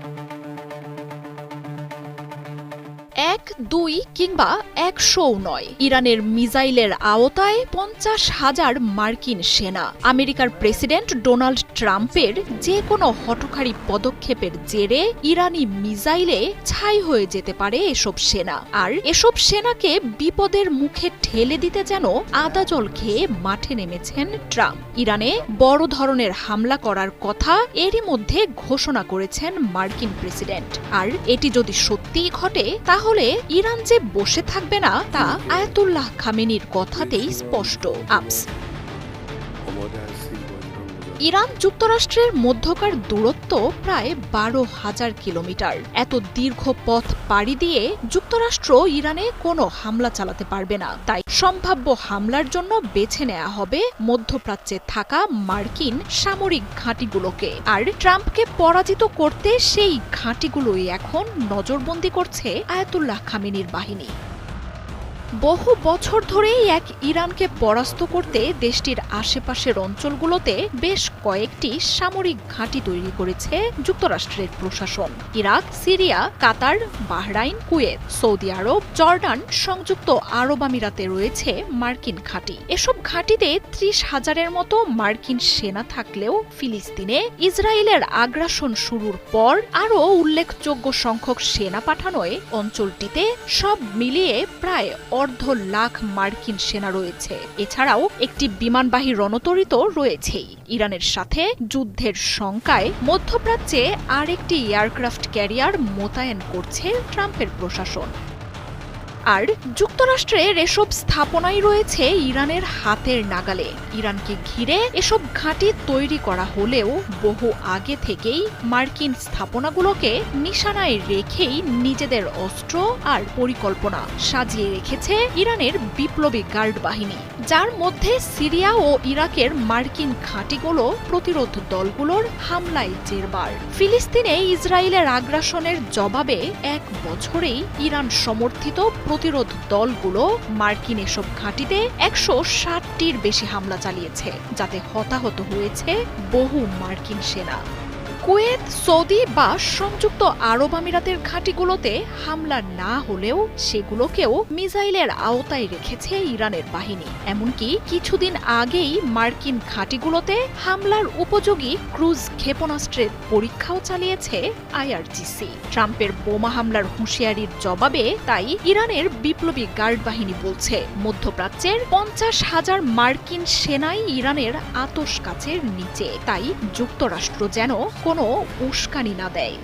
thank you এক, দুই কিংবা একশোও নয়। ইরানের মিসাইলের আওতায় পঞ্চাশ হাজার মার্কিন সেনা। আমেরিকার প্রেসিডেন্ট ডোনাল্ড ট্রাম্পের যে কোনো হঠকারী পদক্ষেপের জেরে ইরানি মিসাইলে ছাই হয়ে যেতে পারে এসব সেনা। আর এসব সেনাকে বিপদের মুখে ঠেলে দিতে যেন আদা জল খেয়ে মাঠে নেমেছেন ট্রাম্প। ইরানে বড় ধরনের হামলা করার কথা এরই মধ্যে ঘোষণা করেছেন মার্কিন প্রেসিডেন্ট। আর এটি যদি সত্যিই ঘটে, তাহলে ইরান যে বসে থাকবে না তা আয়াতুল্লাহ খামেনির কথাতেই স্পষ্ট। আপস ইরান যুক্তরাষ্ট্রের মধ্যকার দূরত্ব প্রায় বারো হাজার কিলোমিটার। এত দীর্ঘ পথ পাড়ি দিয়ে যুক্তরাষ্ট্র ইরানে কোনো হামলা চালাতে পারবে না। তাই সম্ভাব্য হামলার জন্য বেছে নেওয়া হবে মধ্যপ্রাচ্যে থাকা মার্কিন সামরিক ঘাঁটিগুলোকে। আর ট্রাম্পকে পরাজিত করতে সেই ঘাঁটিগুলোই এখন নজরবন্দি করছে আয়াতুল্লাহ খামেনির বাহিনী। বহু বছর ধরেই এক ইরানকে পরাস্ত করতে দেশটির আশেপাশের অঞ্চলগুলোতে বেশ কয়েকটি সামরিক ঘাঁটি তৈরি করেছে যুক্তরাষ্ট্রের প্রশাসন। Iraq, Syria, Qatar, Bahrain, Kuwait, Saudi Arab, Jordan সংযুক্ত আরব আমিরাতে রয়েছে মার্কিন ঘাঁটি। এসব ঘাঁটিতে ত্রিশ হাজারের মতো মার্কিন সেনা থাকলেও ফিলিস্তিনে ইসরায়েলের আগ্রাসন শুরুর পর আরও উল্লেখযোগ্য সংখ্যক সেনা পাঠানোয় অঞ্চলটিতে সব মিলিয়ে প্রায় অর্ধ লাখ মার্কিন সেনা রয়েছে। এছাড়াও একটি বিমানবাহী রণতরিত রয়েছেই। ইরানের সাথে যুদ্ধের শঙ্কায় মধ্যপ্রাচ্যে আরেকটি এয়ারক্রাফট ক্যারিয়ার মোতায়েন করছে ট্রাম্পের প্রশাসন। আর যুক্তরাষ্ট্রের এসব স্থাপনাই রয়েছে ইরানের হাতের নাগালে। ইরানকে ঘিরে এসব ঘাঁটি তৈরি করা হলেও বহু আগে থেকেই মার্কিন স্থাপনাগুলোকে নিশানায় রেখেই নিজেদের অস্ত্র আর পরিকল্পনা সাজিয়ে রেখেছে ইরানের বিপ্লবী গার্ড বাহিনী। যার মধ্যে সিরিয়া ও ইরাকের মার্কিন ঘাঁটিগুলো প্রতিরোধ দলগুলোর হামলায় জেরবার। ফিলিস্তিনে ইসরায়েলের আগ্রাসনের জবাবে এক বছরেই ইরান সমর্থিত প্রতিরোধ দলগুলো মার্কিন এসব ঘাঁটিতে একশো ষাটটির বেশি হামলা চালিয়েছে, যাতে হতাহত হয়েছে বহু মার্কিন সেনা। কুয়েত, সৌদি বা সংযুক্ত আরব আমিরাতের ঘাঁটিগুলোতে হামলা না হলেও সেগুলোকেও মিসাইলের আওতায় রেখেছে ইরানের বাহিনী। এমনকি কিছুদিন আগেই মার্কিন ঘাঁটিগুলোতে হামলার উপযোগী ক্রুজ ক্ষেপণাস্ত্রের পরীক্ষাও চালিয়েছে আইআরজিসি। ট্রাম্পের বোমা হামলার হুঁশিয়ারির জবাবে তাই ইরানের বিপ্লবী গার্ড বাহিনী বলছে, মধ্যপ্রাচ্যের পঞ্চাশ হাজার মার্কিন সেনাই ইরানের আতস কাছের নিচে। তাই যুক্তরাষ্ট্র যেন কোনো উস্কানি না দেয়।